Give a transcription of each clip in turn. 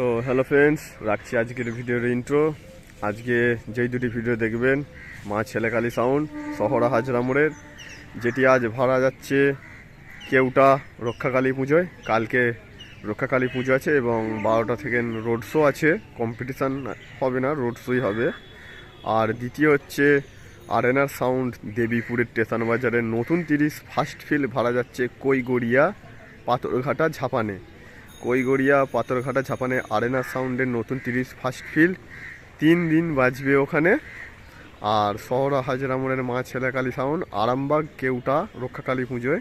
তো hello friends রাখছি আজকের ভিডিওর ইন্ট্রো আজকে যেই দুটি ভিডিও দেখবেন, মা ছেলেকালী সাউন্ড শহরা হাজরা মোড়ের, যেটি আজ ভাড়া যাচ্ছে কেউটা রক্ষাকালী পুজোয়। কালকে রক্ষাকালী পুজো আছে এবং বারোটা থেকে রোড শো আছে। কম্পিটিশান হবে না রোড শোই হবে। আর দ্বিতীয় হচ্ছে আরেনার সাউন্ড দেবীপুরের স্টেশন বাজারের নতুন তিরিশ ফার্স্ট ফিল ভাড়া যাচ্ছে কৈগড়িয়া, পাথরঘাটা, ঝাপানে। কৈগড়িয়া পাথরঘাটা ঝাপানে আরেনা সাউন্ডের নতুন তিরিশ ফার্স্ট ফিল্ড, তিন দিন বাজবে ওখানে। আর শহরা হাজরা মোড়ের মা ছেলেকালী সাউন্ড, আরামবাগ, কেউটা রক্ষাকালী পুজোয়।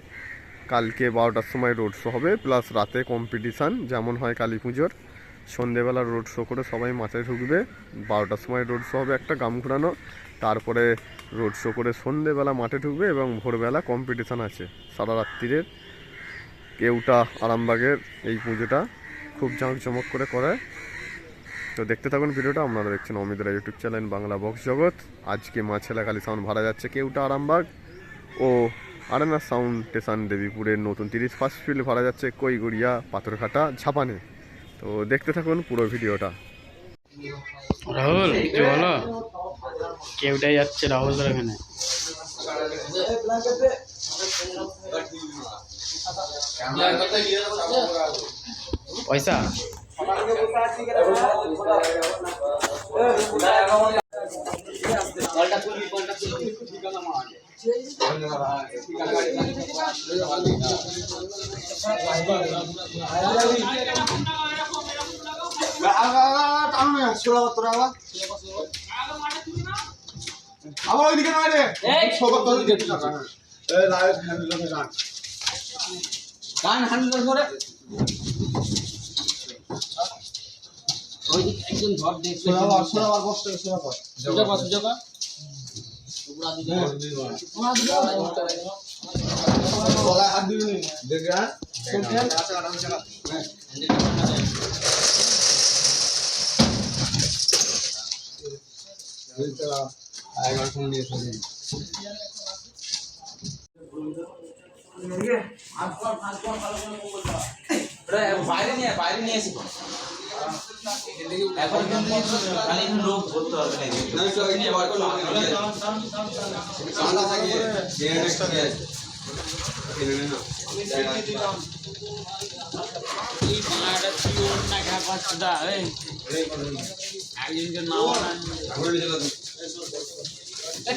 কালকে বারোটার সময় রোড শো হবে, প্লাস রাতে কম্পিটিশান, যেমন হয় কালী পুজোর। সন্ধেবেলা রোড শো করে সবাই মাথায় ঢুকবে, বারোটার সময় রোড শো হবে একটা গাম ঘুরানো। তারপরে রোড শো করে সন্ধেবেলা মাঠে ঢুকবে এবং ভোরবেলা কম্পিটিশান আছে, সারা রাত্রিরের। কেউটা আরামবাগের এই পুজোটা খুব জাঁকজমক করে করায় তো দেখতে থাকুন ভিডিওটা, আপনারা দেখছেন অমিতরা YouTube channel Bangla box Jagat. আজকে মা ছেলেকালী সাউন্ড ভাড়া যাচ্ছে কেউটা আরামবাগ ও আরেনা সাউন্ড স্টেশন দেবীপুরের নতুন তিরিশ ফার্স্ট ফিল্ড ভাড়া যাচ্ছে কৈগড়িয়া, পাথরঘাটা, ঝাপানে। তো দেখতে থাকুন পুরো ভিডিওটা। রাহুল, কি বলো? কেউটাই যাচ্ছে এখানে পয়সা? আবার ওইদিকে নয় রে। সবার তো ওইদিকে গান গান হ্যান্ডেল করে ওই একজন ধর দেখছে আবার কষ্ট সুজা পা সুজা গলায় হাত দিবি দেখে হ্যাঁ নিয়ে বাইরে নিয়ে বাইরে নিয়ে এসে এখন কিন্তু খালি লোক ধরতে না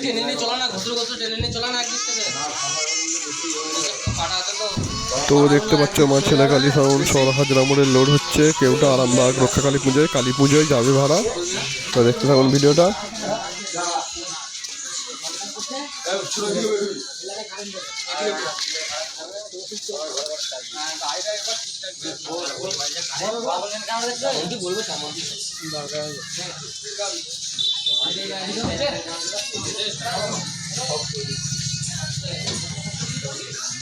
টেনে নিয়ে চলা না ঘুরতে ঘুরতে টেনে নিয়ে চলা না একদিক থেকে। তো দেখতে পাচ্ছ মা ছেলেকালী সাউন্ড শহর হাজরা মোড়ের লোড হচ্ছে। কেউটা আরামবাগ, রক্ষাকালী পুজোয়, কালী পুজোয় যাবে ভাড়া। তো দেখতে থাকুন ভিডিওটা। কি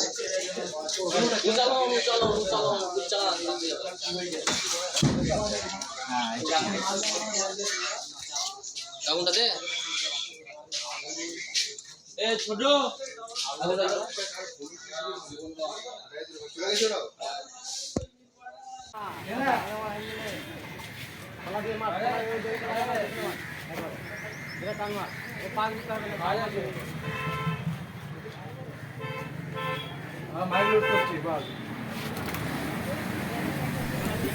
এই মুন্ডা কি কর মুন্ডা কি কর আগুনটা দে এ ছোট দে।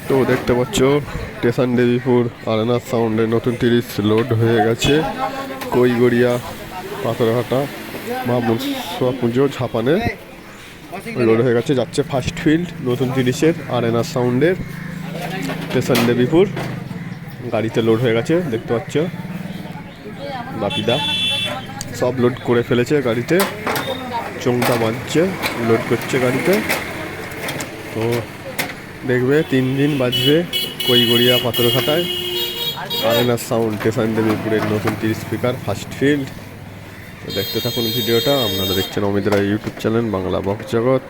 তো দেখতে পাচ্ছ, স্টেশন দেবীপুর আরেনা সাউন্ডের নতুন তিরিশ লোড হয়ে গেছে। কৈগড়িয়া, পাথরঘাটা, মা মনসা পুজো, ঝাপানে লোড হয়ে গেছে। যাচ্ছে ফার্স্ট ফিল্ড নতুন তিরিশের আরেনা সাউন্ডের স্টেশন দেবীপুর। গাড়িতে লোড হয়ে গেছে, দেখতে পাচ্ছ। বাপিদা সব লোড করে ফেলেছে গাড়িতে। চোংটা বাঁধছে লোড করছে গাড়িতে। তো দেখবে তিন দিন বাজবে কই কৈগড়িয়া পাথরঘাটায়। আরেনার সাউন্ড স্টেশন দেবীপুরের নতুন টি স্পিকার ফার্স্ট ফিল্ড দেখতে থাকুন ভিডিওটা, আপনারা দেখছেন Amit Roy YouTube channel, Bangla box Jagat.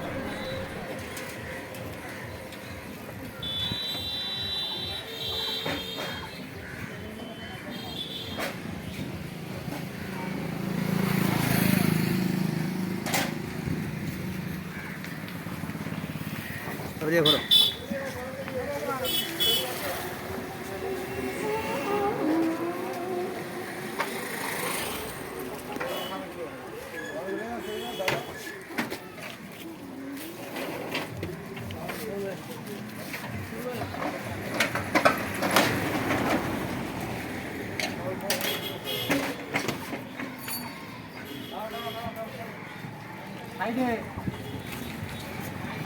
সাইডে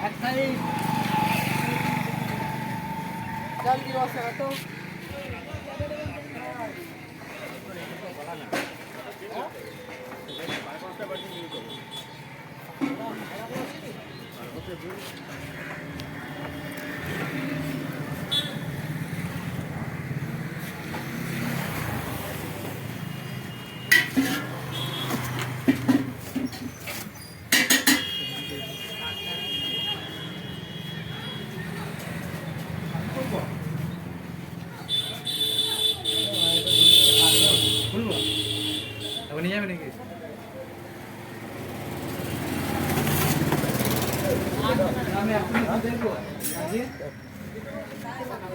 এক সাইড চল কি বসে তো এখন নিয়ে যাবে নাকি আমি এখন দেখব আজকে আপনাদের তো নিয়ে দিয়ে লাগাবো দিয়ে দাও